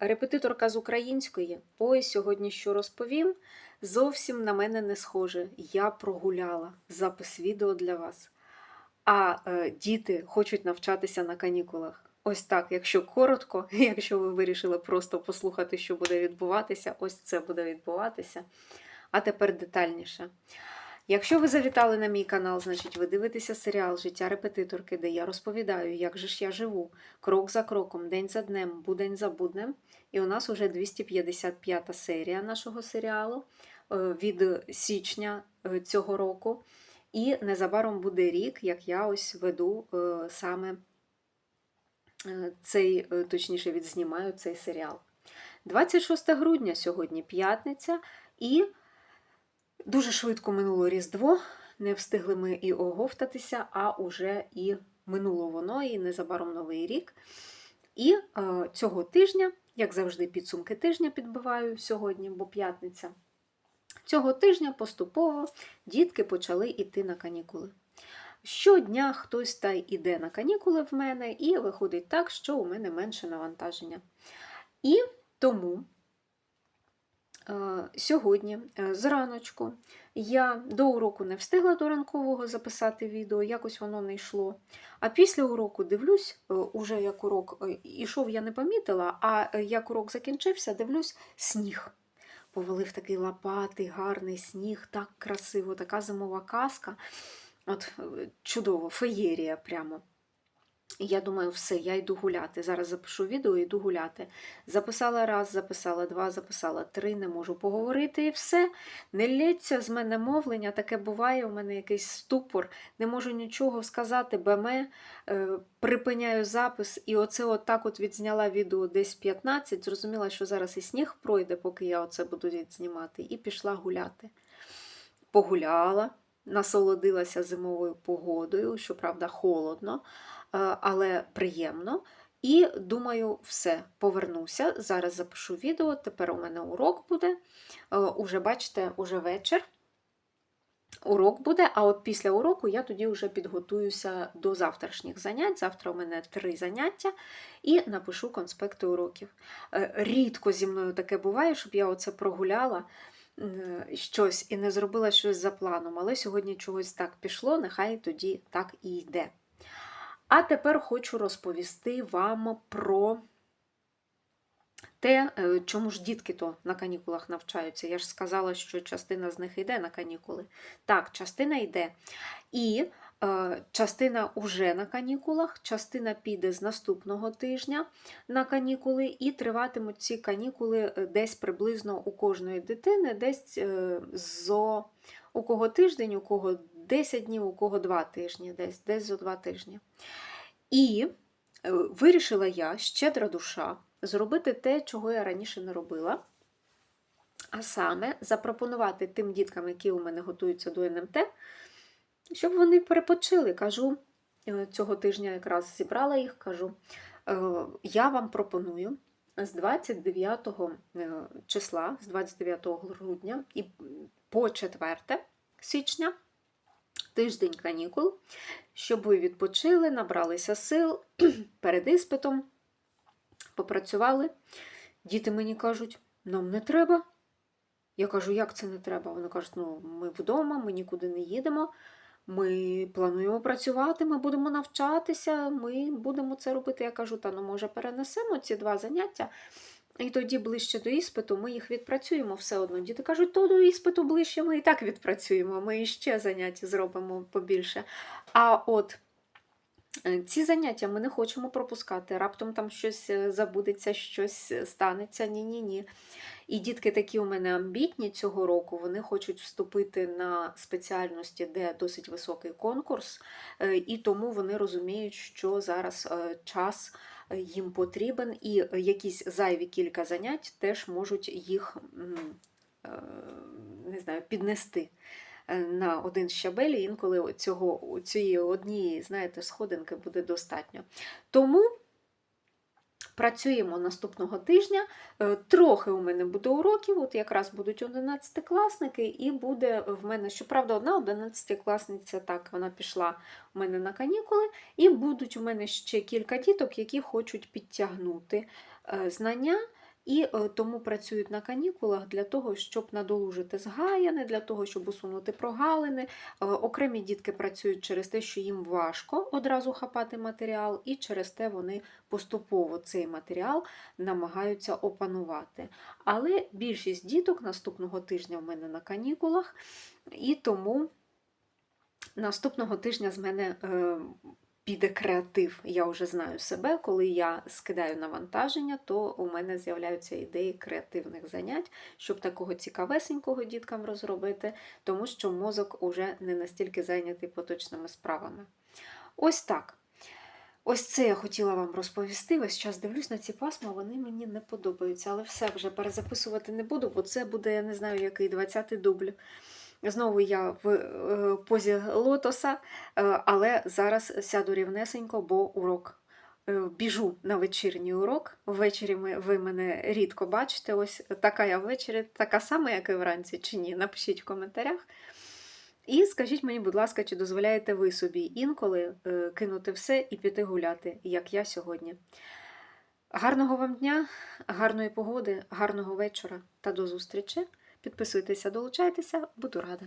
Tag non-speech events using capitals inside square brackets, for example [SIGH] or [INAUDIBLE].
Репетиторка з української. Ой, сьогодні що розповім, зовсім на мене не схоже. Я прогуляла запис відео для вас. А е, діти хочуть навчатися на канікулах. Ось так, якщо коротко, [LAUGHS] якщо ви вирішили просто послухати, що буде відбуватися, ось це буде відбуватися. А тепер детальніше. Якщо ви завітали на мій канал, значить ви дивитеся серіал Життя репетиторки, де я розповідаю, як же ж я живу, крок за кроком, день за днем, будень за буднем. І у нас уже 255 серія нашого серіалу е, від січня е, цього року. І незабаром буде рік, як я ось веду е, саме цей, точніше, відзнімаю цей серіал. 26 грудня сьогодні п'ятниця, і дуже швидко минуло Різдво. Не встигли ми і оговтатися, а уже і минуло воно, і незабаром новий рік. І е, цього тижня, як завжди, підсумки тижня підбиваю сьогодні, бо п'ятниця. Цього тижня поступово дітки почали йти на канікули. Щодня хтось та й іде на канікули в мене, і виходить так, що у мене менше навантаження. І тому сьогодні, е, зраночку, я до уроку не встигла до ранкового записати відео, якось воно не йшло. А після уроку дивлюсь, е, уже як урок е, ішов, я не помітила, а е, як урок закінчився, дивлюсь сніг. Повалив такий лопатий, гарний сніг, так красиво, така зимова казка. От е, чудово, феєрія прямо. Я думаю, все, я йду гуляти. Зараз запишу відео йду гуляти. Записала раз, записала два, записала три, не можу поговорити і все. Не лється з мене мовлення, таке буває, у мене якийсь ступор, не можу нічого сказати, беме, е, припиняю запис, і оце от так от відзняла відео десь 15, зрозуміла, що зараз і сніг пройде, поки я оце буду відзнімати, і пішла гуляти. Погуляла, насолодилася зимовою погодою, щоправда, холодно, але приємно. І думаю, все, повернуся. Зараз запишу відео. Тепер у мене урок буде. Е, Уже бачите, уже вечір. Урок буде, а от після уроку я тоді вже підготуюся до завтрашніх занять. Завтра у мене три заняття і напишу конспекти уроків. Е, Рідко зі мною таке буває, щоб я оце прогуляла е, щось і не зробила щось за планом, але сьогодні чогось так пішло, нехай тоді так і йде. А тепер хочу розповісти вам про те, е, чому ж дітки то на канікулах навчаються. Я ж сказала, що частина з них йде на канікули. Так, частина йде. І е, частина уже на канікулах, частина піде з наступного тижня на канікули, і триватимуть ці канікули е, десь приблизно у кожної дитини, десь зо у кого тиждень, у кого 10 днів, у кого 2 тижні, десь, десь зо 2 тижні. І е, вирішила я, щедра душа, зробити те, чого я раніше не робила. А саме запропонувати тим діткам, які у мене готуються до НМТ, щоб вони перепочили. Кажу, е, цього тижня якраз зібрала їх, кажу, е, я вам пропоную з 29 е, числа, з 29 грудня і по 4 січня тиждень канікул, щоб ви відпочили, набралися сил [CLEARS THROAT] перед іспитом, попрацювали. Діти мені кажуть, нам не треба. Я кажу, як це не треба? Вони кажуть, ну ми вдома, ми нікуди не їдемо. Ми плануємо працювати, ми будемо навчатися, ми будемо це робити. Я кажу, та ну може перенесемо ці два заняття, і тоді ближче до іспиту ми їх відпрацюємо все одно. Діти кажуть, то до іспиту ближче ми і так відпрацюємо, ми іще заняття зробимо побільше. А от е, ці заняття ми не хочемо пропускати. Раптом там щось е, забудеться, щось станеться. Ні-ні-ні. І дітки такі у мене амбітні цього року, вони хочуть вступити на спеціальності, де досить високий конкурс, е, і тому вони розуміють, що зараз е, час е, їм потрібен, і якісь зайві кілька занять теж можуть їх е, не знаю, піднести е, на один щабель, інколи цього, цієї однієї, знаєте, сходинки буде достатньо. Тому працюємо наступного тижня. Е, Трохи у мене буде уроків, от якраз будуть 11-класники, і буде в мене, щоправда, одна 11-класниця, так, вона пішла у мене на канікули, і будуть у мене ще кілька діток, які хочуть підтягнути е, знання. І е, тому працюють на канікулах для того, щоб надолужити згаяне, для того, щоб усунути прогалини. Е, Окремі дітки працюють через те, що їм важко одразу хапати матеріал, і через те вони поступово цей матеріал намагаються опанувати. Але більшість діток наступного тижня в мене на канікулах, і тому наступного тижня з мене е, піде креатив. Я вже знаю себе. Коли я скидаю навантаження, то у мене з'являються ідеї креативних занять, щоб такого цікавесенького діткам розробити, тому що мозок уже не настільки зайнятий поточними справами. Ось так. Ось це я хотіла вам розповісти. Весь час дивлюсь на ці пасма, вони мені не подобаються, але все вже перезаписувати не буду, бо це буде, я не знаю, який 20-й дубль. Знову я в е, позі лотоса, е, але зараз сяду рівнесенько, бо урок. Е, Біжу на вечірній урок. Ввечері ви мене рідко бачите. Ось така я ввечері, така сама, як і вранці, чи ні. Напишіть в коментарях. І скажіть мені, будь ласка, чи дозволяєте ви собі інколи кинути все і піти гуляти, як я сьогодні. Гарного вам дня, гарної погоди, гарного вечора та до зустрічі. Підписуйтеся, долучайтеся, буду рада.